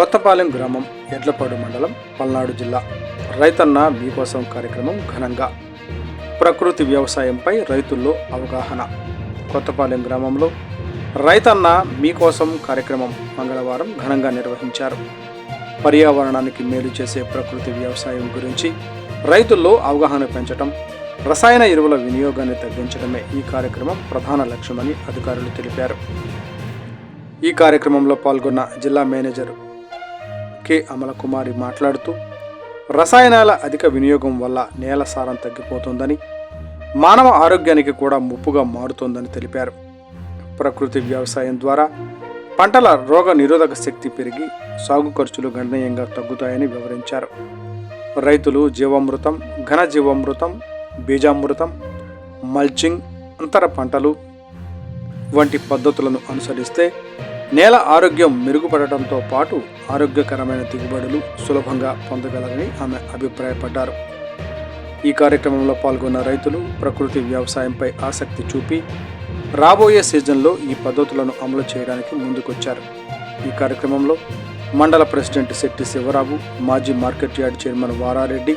కొత్తపాలెం గ్రామం ఎడ్లపాడు మండలం పల్నాడు జిల్లా. రైతన్న మీకోసం కార్యక్రమం ఘనంగా. ప్రకృతి వ్యవసాయంపై రైతుల్లో అవగాహన. కొత్తపాలెం గ్రామంలో రైతన్న మీకోసం కార్యక్రమం మంగళవారం ఘనంగా నిర్వహించారు. పర్యావరణానికి మేలు చేసే ప్రకృతి వ్యవసాయం గురించి రైతుల్లో అవగాహన పెంచడం రసాయన ఎరువుల వినియోగాన్ని తగ్గించడమే ఈ కార్యక్రమం ప్రధాన లక్ష్యమని అధికారులు తెలిపారు. ఈ కార్యక్రమంలో పాల్గొన్న జిల్లా మేనేజర్ కె అమలకుమారి మాట్లాడుతూ రసాయనాల అధిక వినియోగం వల్ల నేల సారం తగ్గిపోతుందని మానవ ఆరోగ్యానికి కూడా ముప్పుగా మారుతోందని తెలిపారు. ప్రకృతి వ్యవసాయం ద్వారా పంటల రోగ నిరోధక శక్తి పెరిగి సాగు ఖర్చులు గణనీయంగా తగ్గుతాయని వివరించారు. రైతులు జీవామృతం ఘన జీవామృతం బీజామృతం మల్చింగ్ అంతర పంటలు వంటి పద్ధతులను అనుసరిస్తే నేల ఆరోగ్యం మెరుగుపడటంతో పాటు ఆరోగ్యకరమైన దిగుబడులు సులభంగా పొందగలరని ఆమె అభిప్రాయపడ్డారు. ఈ కార్యక్రమంలో పాల్గొన్న రైతులు ప్రకృతి వ్యవసాయంపై ఆసక్తి చూపి రాబోయే సీజన్లో ఈ పద్ధతులను అమలు చేయడానికి ముందుకొచ్చారు. ఈ కార్యక్రమంలో మండల ప్రెసిడెంట్ శెట్టి శివరావు మాజీ మార్కెట్ యార్డ్ చైర్మన్ వారారెడ్డి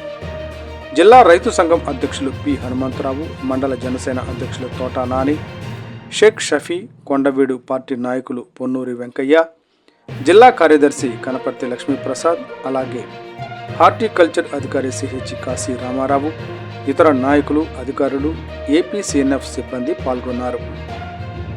జిల్లా రైతు సంఘం అధ్యక్షులు పి హనుమంతరావు మండల జనసేన అధ్యక్షులు తోటా నాని షేక్ షఫీ కొండవీడు పార్టీ నాయకులు పొన్నూరి వెంకయ్య జిల్లా కార్యదర్శి కనపర్తి లక్ష్మీప్రసాద్ అలాగే హార్టికల్చర్ అధికారి సిహెచ్ కాశీ రామారావు ఇతర నాయకులు అధికారులు ఏపీసీఎన్ఎఫ్ సిబ్బంది పాల్గొన్నారు.